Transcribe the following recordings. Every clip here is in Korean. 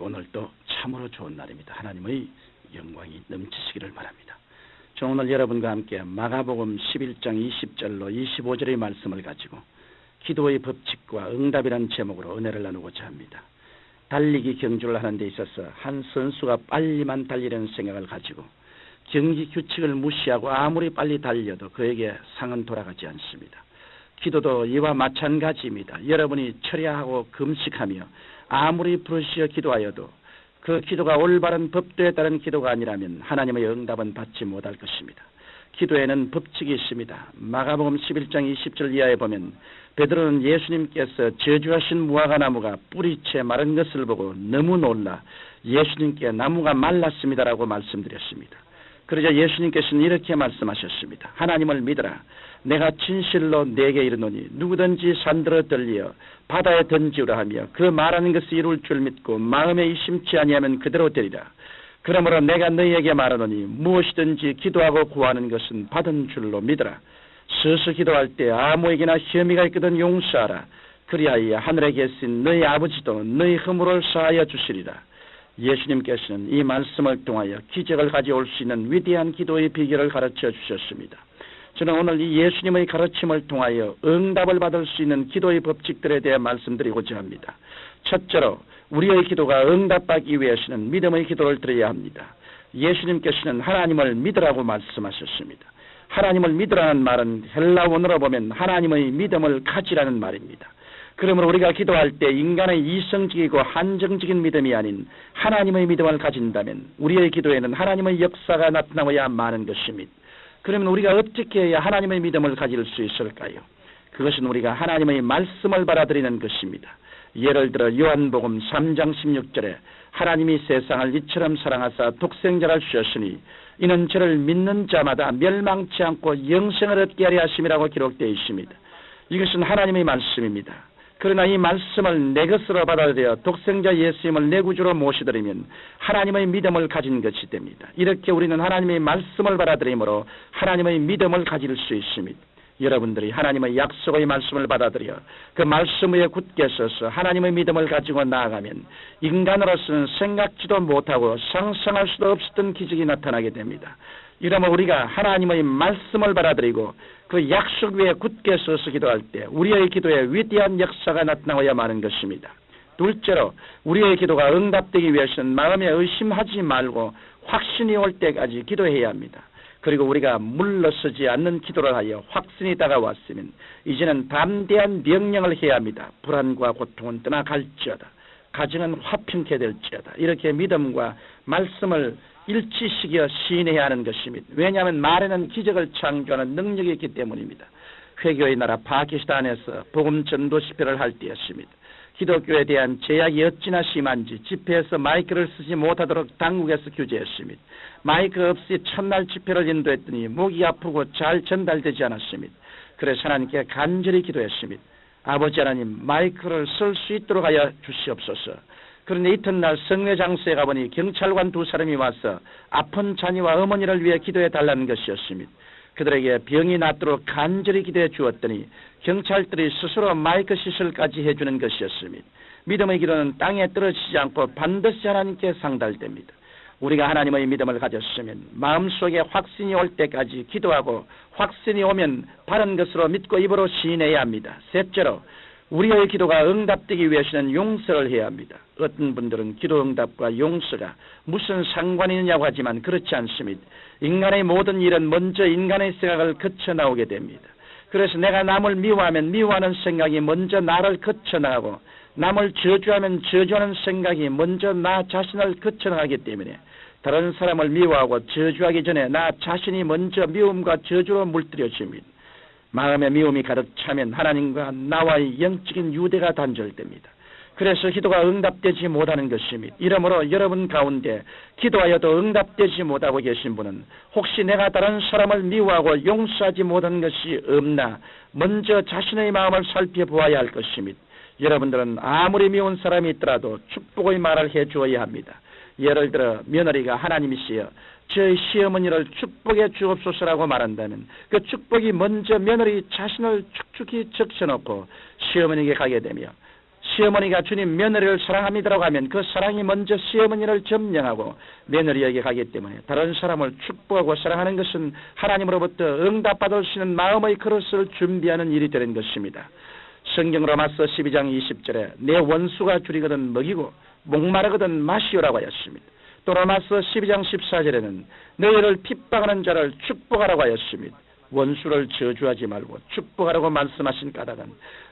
오늘도 참으로 좋은 날입니다. 하나님의 영광이 넘치시기를 바랍니다. 저 오늘 여러분과 함께 마가복음 11장 20절로 25절의 말씀을 가지고 기도의 법칙과 응답이라는 제목으로 은혜를 나누고자 합니다. 달리기 경주를 하는 데 있어서 한 선수가 빨리만 달리려는 생각을 가지고 경기 규칙을 무시하고 아무리 빨리 달려도 그에게 상은 돌아가지 않습니다. 기도도 이와 마찬가지입니다. 여러분이 철야하고 금식하며 아무리 부르시어 기도하여도 그 기도가 올바른 법도에 따른 기도가 아니라면 하나님의 응답은 받지 못할 것입니다. 기도에는 법칙이 있습니다. 마가복음 11장 20절 이하에 보면 베드로는 예수님께서 저주하신 무화과 나무가 뿌리채 마른 것을 보고 너무 놀라 예수님께 나무가 말랐습니다라고 말씀드렸습니다. 그러자 예수님께서는 이렇게 말씀하셨습니다. 하나님을 믿어라. 내가 진실로 내게 이르노니 누구든지 산들어 들리어 바다에 던지우라 하며 그 말하는 것을 이룰 줄 믿고 마음에 이심치 아니하면 그대로 되리라. 그러므로 내가 너희에게 말하노니 무엇이든지 기도하고 구하는 것은 받은 줄로 믿어라. 스스 기도할 때 아무에게나 혐의가 있거든 용서하라. 그리하여 하늘에 계신 너희 아버지도 너희 허물을 사하여 주시리라. 예수님께서는 이 말씀을 통하여 기적을 가져올 수 있는 위대한 기도의 비결을 가르쳐 주셨습니다. 저는 오늘 이 예수님의 가르침을 통하여 응답을 받을 수 있는 기도의 법칙들에 대해 말씀드리고자 합니다. 첫째로 우리의 기도가 응답받기 위해서는 믿음의 기도를 드려야 합니다. 예수님께서는 하나님을 믿으라고 말씀하셨습니다. 하나님을 믿으라는 말은 헬라 원어로 보면 하나님의 믿음을 가지라는 말입니다. 그러므로 우리가 기도할 때 인간의 이성적이고 한정적인 믿음이 아닌 하나님의 믿음을 가진다면 우리의 기도에는 하나님의 역사가 나타나야 마는 것입니다. 그러면 우리가 어떻게 해야 하나님의 믿음을 가질 수 있을까요? 그것은 우리가 하나님의 말씀을 받아들이는 것입니다. 예를 들어 요한복음 3장 16절에 하나님이 세상을 이처럼 사랑하사 독생자를 주셨으니 이는 저를 믿는 자마다 멸망치 않고 영생을 얻게 하려 하심이라고 기록되어 있습니다. 이것은 하나님의 말씀입니다. 그러나 이 말씀을 내 것으로 받아들여 독생자 예수님을 내 구주로 모시드리면 하나님의 믿음을 가진 것이 됩니다. 이렇게 우리는 하나님의 말씀을 받아들이므로 하나님의 믿음을 가질 수 있습니다. 여러분들이 하나님의 약속의 말씀을 받아들여 그 말씀 위에 굳게 서서 하나님의 믿음을 가지고 나아가면 인간으로서는 생각지도 못하고 상상할 수도 없었던 기적이 나타나게 됩니다. 이러면 우리가 하나님의 말씀을 받아들이고 그 약속 위에 굳게 서서 기도할 때 우리의 기도에 위대한 역사가 나타나야 마는 것입니다. 둘째로 우리의 기도가 응답되기 위해서는 마음에 의심하지 말고 확신이 올 때까지 기도해야 합니다. 그리고 우리가 물러서지 않는 기도를 하여 확신이 다가왔으면 이제는 담대한 명령을 해야 합니다. 불안과 고통은 떠나갈지어다. 가정은 화평케 될지어다. 이렇게 믿음과 말씀을 일치시켜 시인해야 하는 것입니다. 왜냐하면 말에는 기적을 창조하는 능력이 있기 때문입니다. 회교의 나라 파키스탄에서 복음 전도 집회를 할 때였습니다. 기독교에 대한 제약이 어찌나 심한지 집회에서 마이크를 쓰지 못하도록 당국에서 규제했습니다. 마이크 없이 첫날 집회를 인도했더니 목이 아프고 잘 전달되지 않았습니다. 그래서 하나님께 간절히 기도했습니다. 아버지 하나님 마이크를 쓸 수 있도록 하여 주시옵소서. 그런데 이튿날 성례 장소에 가보니 경찰관 두 사람이 와서 아픈 자녀와 어머니를 위해 기도해 달라는 것이었습니다. 그들에게 병이 낫도록 간절히 기도해 주었더니 경찰들이 스스로 마이크 시설까지 해주는 것이었습니다. 믿음의 기도는 땅에 떨어지지 않고 반드시 하나님께 상달됩니다. 우리가 하나님의 믿음을 가졌으면 마음속에 확신이 올 때까지 기도하고 확신이 오면 바른 것으로 믿고 입으로 시인해야 합니다. 셋째로 우리의 기도가 응답되기 위해서는 용서를 해야 합니다. 어떤 분들은 기도 응답과 용서가 무슨 상관이 있냐고 하지만 그렇지 않습니다. 인간의 모든 일은 먼저 인간의 생각을 거쳐 나오게 됩니다. 그래서 내가 남을 미워하면 미워하는 생각이 먼저 나를 거쳐 나가고 남을 저주하면 저주하는 생각이 먼저 나 자신을 거쳐 나가기 때문에 다른 사람을 미워하고 저주하기 전에 나 자신이 먼저 미움과 저주로 물들여집니다. 마음의 미움이 가득 차면 하나님과 나와의 영적인 유대가 단절됩니다. 그래서 기도가 응답되지 못하는 것입니다. 이러므로 여러분 가운데 기도하여도 응답되지 못하고 계신 분은 혹시 내가 다른 사람을 미워하고 용서하지 못한 것이 없나 먼저 자신의 마음을 살펴보아야 할 것입니다. 여러분들은 아무리 미운 사람이 있더라도 축복의 말을 해주어야 합니다. 예를 들어 며느리가 하나님이시여 저희 시어머니를 축복해 주옵소서라고 말한다면 그 축복이 먼저 며느리 자신을 축축히 적셔놓고 시어머니에게 가게 되며 시어머니가 주님 며느리를 사랑합니다라고 하면 그 사랑이 먼저 시어머니를 점령하고 며느리에게 가기 때문에 다른 사람을 축복하고 사랑하는 것은 하나님으로부터 응답받을 수 있는 마음의 그릇을 준비하는 일이 되는 것입니다. 성경 로마서 12장 20절에 내 원수가 줄이거든 먹이고 목마르거든 마시오라고 하였습니다. 또 로마서 12장 14절에는 너희를 핍박하는 자를 축복하라고 하였습니다. 원수를 저주하지 말고 축복하라고 말씀하신 까닭은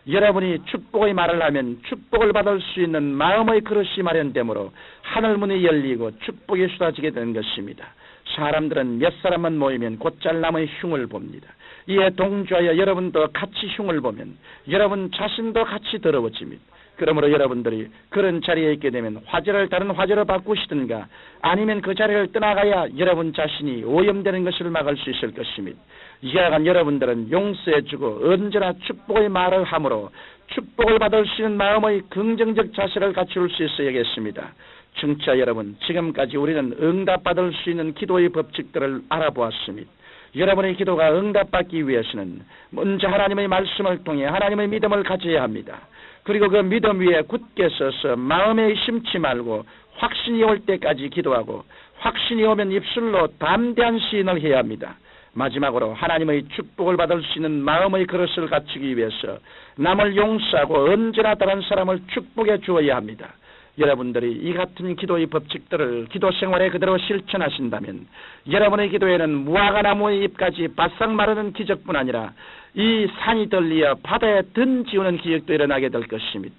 여러분이 축복의 말을 하면 축복을 받을 수 있는 마음의 그릇이 마련되므로 하늘문이 열리고 축복이 쏟아지게 되는 것입니다. 사람들은 몇 사람만 모이면 곧잘 남의 흉을 봅니다. 이에 동조하여 여러분도 같이 흉을 보면 여러분 자신도 같이 더러워집니다. 그러므로 여러분들이 그런 자리에 있게 되면 화제를 다른 화제로 바꾸시든가 아니면 그 자리를 떠나가야 여러분 자신이 오염되는 것을 막을 수 있을 것입니다. 이하간 여러분들은 용서해주고 언제나 축복의 말을 함으로 축복을 받을 수 있는 마음의 긍정적 자세를 갖출 수 있어야겠습니다. 청취자 여러분, 지금까지 우리는 응답받을 수 있는 기도의 법칙들을 알아보았습니다. 여러분의 기도가 응답받기 위해서는 먼저 하나님의 말씀을 통해 하나님의 믿음을 가져야 합니다. 그리고 그 믿음 위에 굳게 서서 마음에 심지 말고 확신이 올 때까지 기도하고 확신이 오면 입술로 담대한 시인을 해야 합니다. 마지막으로 하나님의 축복을 받을 수 있는 마음의 그릇을 갖추기 위해서 남을 용서하고 언제나 다른 사람을 축복해 주어야 합니다. 여러분들이 이 같은 기도의 법칙들을 기도 생활에 그대로 실천하신다면 여러분의 기도에는 무화과 나무의 잎까지 바싹 마르는 기적뿐 아니라 이 산이 들리어 바다에 던지우는 기적도 일어나게 될 것입니다.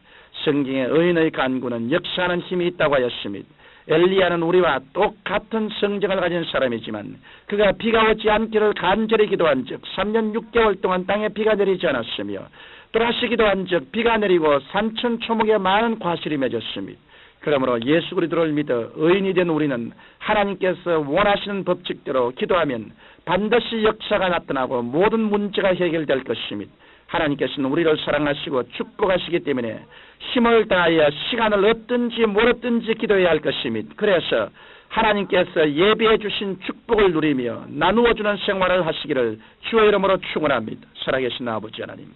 성경의 의인의 간구는 역사하는 힘이 있다고 하였습니다. 엘리야는 우리와 똑같은 성정을 가진 사람이지만 그가 비가 오지 않기를 간절히 기도한 즉 3년 6개월 동안 땅에 비가 내리지 않았으며 또다시 기도한 즉 비가 내리고 산천 초목에 많은 과실이 맺었습니다. 그러므로 예수 그리스도를 믿어 의인이 된 우리는 하나님께서 원하시는 법칙대로 기도하면 반드시 역사가 나타나고 모든 문제가 해결될 것입니다. 하나님께서는 우리를 사랑하시고 축복하시기 때문에 힘을 다하여 시간을 얻든지 못얻든지 기도해야 할 것입니다. 그래서 하나님께서 예비해 주신 축복을 누리며 나누어 주는 생활을 하시기를 주의 이름으로 축원합니다. 살아계신 아버지 하나님,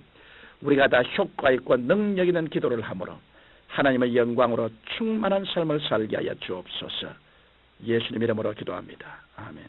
우리가 다 효과 있고 능력 있는 기도를 함으로 하나님의 영광으로 충만한 삶을 살게 하여 주옵소서. 예수님 이름으로 기도합니다. 아멘.